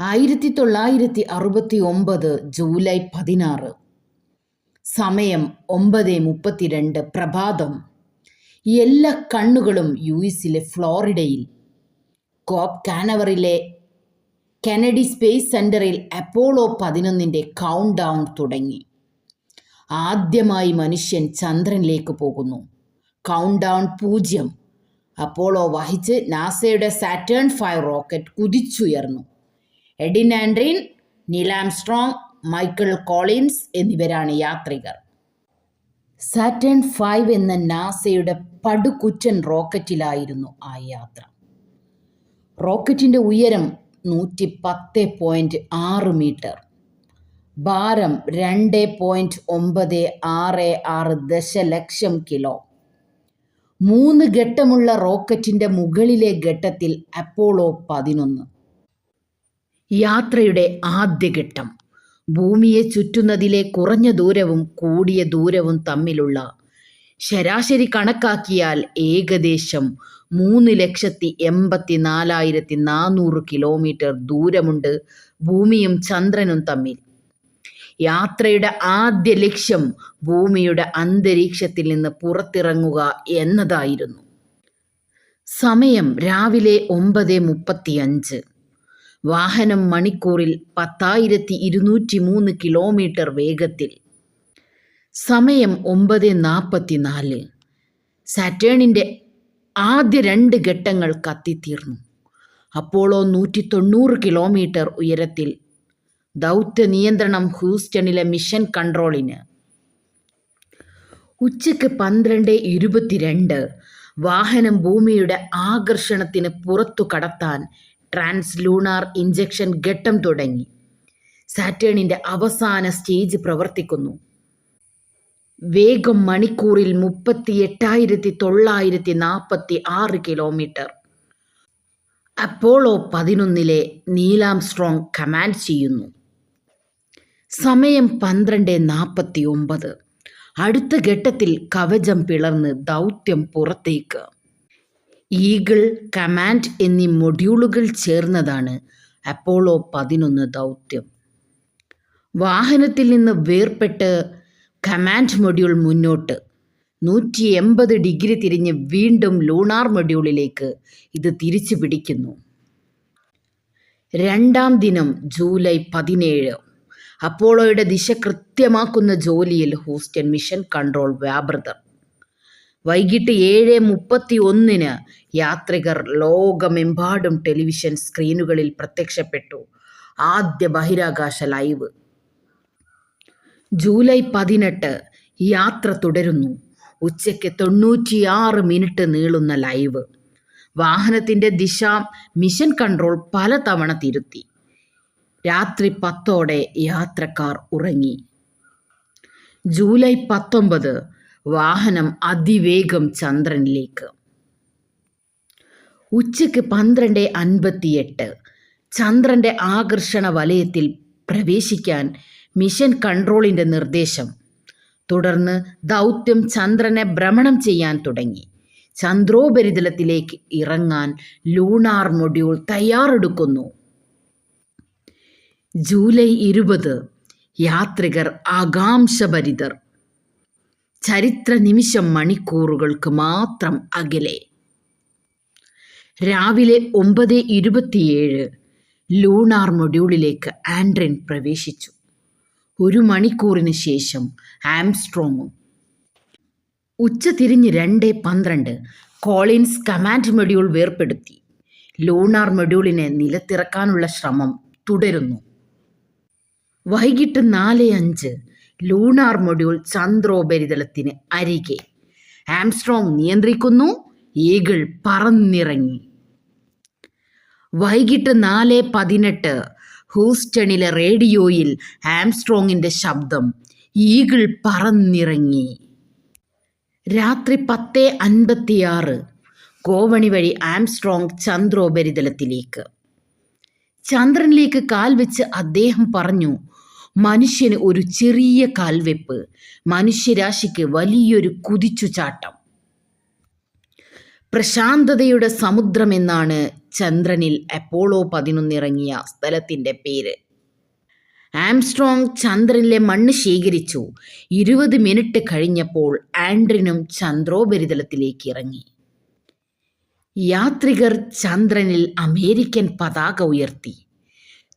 ആയിരത്തി തൊള്ളായിരത്തി അറുപത്തി ഒമ്പത് ജൂലൈ പതിനാറ്. സമയം ഒമ്പത് മുപ്പത്തിരണ്ട്. പ്രഭാതം. എല്ലാ കണ്ണുകളും യു എസിലെ ഫ്ലോറിഡയിൽ കോപ് കാനവറിലെ കെനഡി സ്പേസ് സെന്ററിൽ അപ്പോളോ പതിനൊന്നിന്റെ കൗണ്ട് ഡൗൺ തുടങ്ങി. ആദ്യമായി മനുഷ്യൻ ചന്ദ്രനിലേക്ക് പോകുന്നു. കൗണ്ട് ഡൗൺ പൂജ്യം. അപ്പോളോ വഹിച്ച് നാസയുടെ Saturn five rocket കുതിച്ചുയർന്നു. Edwin Aldrin Neil Armstrong Michael Collins എന്നിവരാണ് യാത്രികർ. സാറ്റേൺ ഫൈവ് എന്ന നാസയുടെ പടുകുറ്റൻ റോക്കറ്റിലായിരുന്നു ആ യാത്ര. റോക്കറ്റിന്റെ ഉയരം നൂറ്റി പത്ത് പോയിന്റ് ആറ് മീറ്റർ. ഭാരം രണ്ട് പോയിന്റ് ഒമ്പത് ആറ് ആറ് ദശലക്ഷം കിലോ. മൂന്ന് ഘട്ടമുള്ള റോക്കറ്റിന്റെ മുകളിലെ ഘട്ടത്തിൽ അപ്പോളോ പതിനൊന്ന്. യാത്രയുടെ ആദ്യഘട്ടം. ഭൂമിയെ ചുറ്റുന്നതിലെ കുറഞ്ഞ ദൂരവും കൂടിയ ദൂരവും തമ്മിലുള്ള ശരാശരി കണക്കാക്കിയാൽ ഏകദേശം മൂന്ന് ലക്ഷത്തി എൺപത്തി നാലായിരത്തി നാനൂറ് കിലോമീറ്റർ ദൂരമുണ്ട് ഭൂമിയും ചന്ദ്രനും തമ്മിൽ. യാത്രയുടെ ആദ്യ ലക്ഷ്യം ഭൂമിയുടെ അന്തരീക്ഷത്തിൽ നിന്ന് പുറത്തിറങ്ങുക എന്നതായിരുന്നു. സമയം രാവിലെ ഒമ്പത് മുപ്പത്തിയഞ്ച്. വാഹനം മണിക്കൂറിൽ പത്തായിരത്തി ഇരുന്നൂറ്റി മൂന്ന് കിലോമീറ്റർ വേഗത്തിൽ. സമയം ഒമ്പത് നാൽപ്പത്തിനാല്. സാറ്റേണിന്റെ ആദ്യ രണ്ട് ഘട്ടങ്ങൾ കത്തിത്തീർന്നു. അപ്പോളോ നൂറ്റി തൊണ്ണൂറ് കിലോമീറ്റർ ഉയരത്തിൽ. ദൗത്യ നിയന്ത്രണം ഹൂസ്റ്റണിലെ മിഷൻ കൺട്രോളിന്. ഉച്ചയ്ക്ക് പന്ത്രണ്ട് ഇരുപത്തിരണ്ട്. വാഹനം ഭൂമിയുടെ ആകർഷണത്തിന് പുറത്തു കടത്താൻ ട്രാൻസ് ലൂണാർ ഇഞ്ചക്ഷൻ ഘട്ടം തുടങ്ങി. സാറ്റേണിന്റെ അവസാന സ്റ്റേജ് പ്രവർത്തിക്കുന്നു. വേഗം മണിക്കൂറിൽ മുപ്പത്തി എട്ടായിരത്തി തൊള്ളായിരത്തി നാൽപ്പത്തി ആറ് കിലോമീറ്റർ. അപ്പോളോ പതിനൊന്നിലെ നീലാം സ്ട്രോങ് കമാൻഡ് ചെയ്യുന്നു. സമയം പന്ത്രണ്ട് നാൽപ്പത്തി ഒമ്പത് അടുത്ത ഘട്ടത്തിൽ കവചം പിളർന്ന് ദൗത്യം പുറത്തേക്ക്. ഈഗിൾ കമാൻഡ് എന്നീ മൊഡ്യൂളുകൾ ചേർന്നതാണ് അപ്പോളോ പതിനൊന്ന് ദൗത്യം. വാഹനത്തിൽ നിന്ന് വേർപെട്ട് കമാൻഡ് മൊഡ്യൂൾ മുന്നോട്ട്. നൂറ്റി എൺപത് ഡിഗ്രി തിരിഞ്ഞ് വീണ്ടും ലൂണാർ മൊഡ്യൂളിലേക്ക് ഇത് തിരിച്ചു പിടിക്കുന്നു. രണ്ടാം ദിനം ജൂലൈ പതിനേഴ്. അപ്പോളോയുടെ ദിശ കൃത്യമാക്കുന്ന ജോലിയിൽ ഹൂസ്റ്റൺ മിഷൻ കൺട്രോൾ വ്യാപൃതർ. വൈകിട്ട് ഏഴ് മുപ്പത്തി ഒന്നിന് യാത്രികർ ലോകമെമ്പാടും ടെലിവിഷൻ സ്ക്രീനുകളിൽ പ്രത്യക്ഷപ്പെട്ടു. ആദ്യ ബഹിരാകാശ ലൈവ്. ജൂലൈ പതിനെട്ട് യാത്ര തുടരുന്നു. ഉച്ചയ്ക്ക് തൊണ്ണൂറ്റിയാറ് മിനിറ്റ് നീളുന്ന ലൈവ്. വാഹനത്തിന്റെ ദിശ മിഷൻ കൺട്രോൾ പലതവണ തിരുത്തി. രാത്രി പത്തോടെ യാത്രക്കാർ ഉറങ്ങി. ജൂലൈ പത്തൊമ്പത് വാഹനം അതിവേഗം ചന്ദ്രനിലേക്ക്. ഉച്ചയ്ക്ക് പന്ത്രണ്ട് അൻപത്തിയെട്ട്. ചന്ദ്രന്റെ ആകർഷണ വലയത്തിൽ പ്രവേശിക്കാൻ മിഷൻ കൺട്രോളിന്റെ നിർദ്ദേശം. തുടർന്ന് ദൗത്യം ചന്ദ്രനെ ഭ്രമണം ചെയ്യാൻ തുടങ്ങി. ചന്ദ്രോപരിതലത്തിലേക്ക് ഇറങ്ങാൻ ലൂണാർ മൊഡ്യൂൾ തയ്യാറെടുക്കുന്നു. ജൂലൈ ഇരുപത്. യാത്രികർ ആകാംക്ഷഭരിതർ. ചരിത്ര നിമിഷം മണിക്കൂറുകൾക്ക് മാത്രം അകലെ. രാവിലെ ഒമ്പത് ഇരുപത്തിയേഴ് ലൂണാർ മൊഡ്യൂളിലേക്ക് ആൻഡ്രിൻ പ്രവേശിച്ചു. ഒരു മണിക്കൂറിന് ശേഷം ആംസ്ട്രോങ്ങും. ഉച്ച തിരിഞ്ഞ് രണ്ട് പന്ത്രണ്ട് കോളിൻസ് കമാൻഡ് മൊഡ്യൂൾ വേർപ്പെടുത്തി. ലൂണാർ മൊഡ്യൂളിനെ നിലത്തിറക്കാനുള്ള ശ്രമം തുടരുന്നു. വൈകിട്ട് നാല് അഞ്ച് ലൂണാർ മൊഡ്യൂൾ ചന്ദ്രോപരിതലത്തിന് അരികെ. ആംസ്ട്രോങ് നിയന്ത്രിക്കുന്നു ഈഗിൾ പറന്നിറങ്ങി. വൈകിട്ട് നാല് പതിനെട്ട് ഹൂസ്റ്റണിലെ റേഡിയോയിൽ ആംസ്ട്രോങ്ങിന്റെ ശബ്ദം ഈഗിൾ പറന്നിറങ്ങി. രാത്രി പത്ത് അൻപത്തിയാറ് കോവണി വഴി ആംസ്ട്രോങ് ചന്ദ്രോപരിതലത്തിലേക്ക്. ചന്ദ്രനിലേക്ക് കാൽ വെച്ച് അദ്ദേഹം പറഞ്ഞു മനുഷ്യന് ഒരു ചെറിയ കാൽവെപ്പ് മനുഷ്യരാശിക്ക് വലിയൊരു കുതിച്ചുചാട്ടം പ്രശാന്തതയുടെ സമുദ്രമെന്നാണ് ചന്ദ്രനിൽ അപ്പോളോ പതിനൊന്നിറങ്ങിയ സ്ഥലത്തിന്റെ പേര്. ആംസ്ട്രോങ് ചന്ദ്രനിലെ മണ്ണ് ശേഖരിച്ചു. ഇരുപത് മിനിറ്റ് കഴിഞ്ഞപ്പോൾ ആൻഡ്രിനും ചന്ദ്രോപരിതലത്തിലേക്ക് ഇറങ്ങി. യാത്രികർ ചന്ദ്രനിൽ അമേരിക്കൻ പതാക ഉയർത്തി.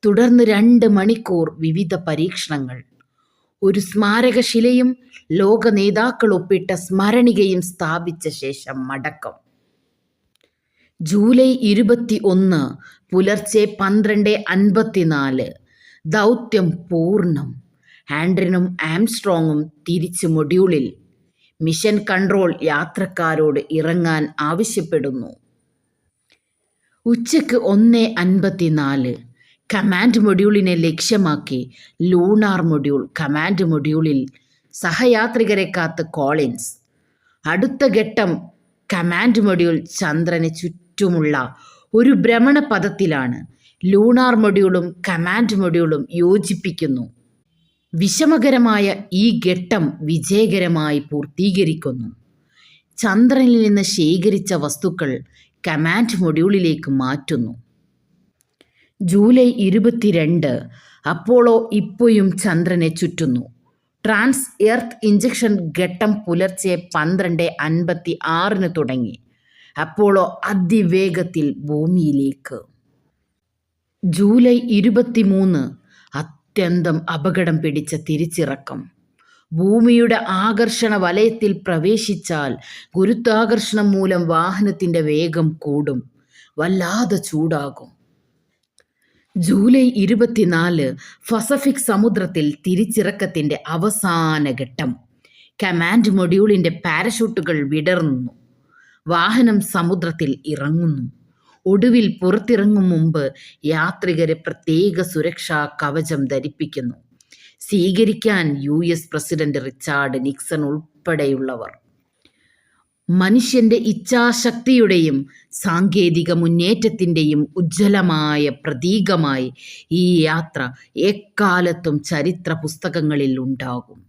തുടർന്ന് രണ്ട് മണിക്കൂർ വിവിധ പരീക്ഷണങ്ങൾ. ഒരു സ്മാരകശിലയും ലോക നേതാക്കൾ ഒപ്പിട്ട സ്മരണികയും സ്ഥാപിച്ച ശേഷം മടക്കം. ജൂലൈ ഇരുപത്തി ഒന്ന് പുലർച്ചെ പന്ത്രണ്ട് അൻപത്തിനാല്. ദൗത്യം പൂർണം. ആൻഡ്രിനും ആംസ്ട്രോങ്ങും തിരിച്ചു മൊഡ്യൂളിൽ. മിഷൻ കൺട്രോൾ യാത്രക്കാരോട് ഇറങ്ങാൻ ആവശ്യപ്പെടുന്നു. ഉച്ചയ്ക്ക് ഒന്ന് അൻപത്തിനാല്. കമാൻഡ് മൊഡ്യൂളിനെ ലക്ഷ്യമാക്കി ലൂണാർ മൊഡ്യൂൾ കമാൻഡ് മൊഡ്യൂളിൽ സഹയാത്രികരെ കാത്ത് കോളിൻസ്. അടുത്ത ഘട്ടം കമാൻഡ് മൊഡ്യൂൾ ചന്ദ്രന് ചുറ്റുമുള്ള ഒരു ഭ്രമണപഥത്തിലാണ് ലൂണാർ മൊഡ്യൂളും കമാൻഡ് മൊഡ്യൂളും യോജിപ്പിക്കുന്നു. വിഷമകരമായ ഈ ഘട്ടം വിജയകരമായി പൂർത്തീകരിക്കുന്നു. ചന്ദ്രനിൽ നിന്ന് ശേഖരിച്ച വസ്തുക്കൾ കമാൻഡ് മൊഡ്യൂളിലേക്ക് മാറ്റുന്നു. ജൂലൈ ഇരുപത്തിരണ്ട് അപ്പോളോ ഇപ്പോഴും ചന്ദ്രനെ ചുറ്റുന്നു. ട്രാൻസ് എർത്ത് ഇഞ്ചക്ഷൻ ഘട്ടം പുലർച്ചെ പന്ത്രണ്ട് അൻപത്തി ആറിന് തുടങ്ങി. അപ്പോളോ അതിവേഗത്തിൽ ഭൂമിയിലേക്ക്. ജൂലൈ ഇരുപത്തിമൂന്ന് അത്യന്തം അപകടം പിടിച്ച തിരിച്ചിറക്കം. ഭൂമിയുടെ ആകർഷണ വലയത്തിൽ പ്രവേശിച്ചാൽ ഗുരുത്വാകർഷണം മൂലം വാഹനത്തിന്റെ വേഗം കൂടും. വല്ലാതെ ചൂടാകും. ജൂലൈ ഇരുപത്തിനാല് ഫസഫിക് സമുദ്രത്തിൽ തിരിച്ചിറക്കത്തിന്റെ അവസാന ഘട്ടം. കമാൻഡ് മൊഡ്യൂളിന്റെ പാരഷൂട്ടുകൾ വിടർന്നു. വാഹനം സമുദ്രത്തിൽ ഇറങ്ങുന്നു. ഒടുവിൽ പുറത്തിറങ്ങും മുമ്പ് യാത്രികരെ പ്രത്യേക സുരക്ഷാ കവചം ധരിപ്പിക്കുന്നു. സ്വീകരിക്കാൻ U S president Richard Nixon ഉൾപ്പെടെയുള്ളവർ. മനുഷ്യന്റെ ഇച്ഛാശക്തിയുടെയും സാങ്കേതിക മുന്നേറ്റത്തിന്റെയും ഉജ്ജ്വലമായ പ്രതീകമായി ഈ യാത്ര എക്കാലത്തും ചരിത്ര പുസ്തകങ്ങളിൽ ഉണ്ടാകും.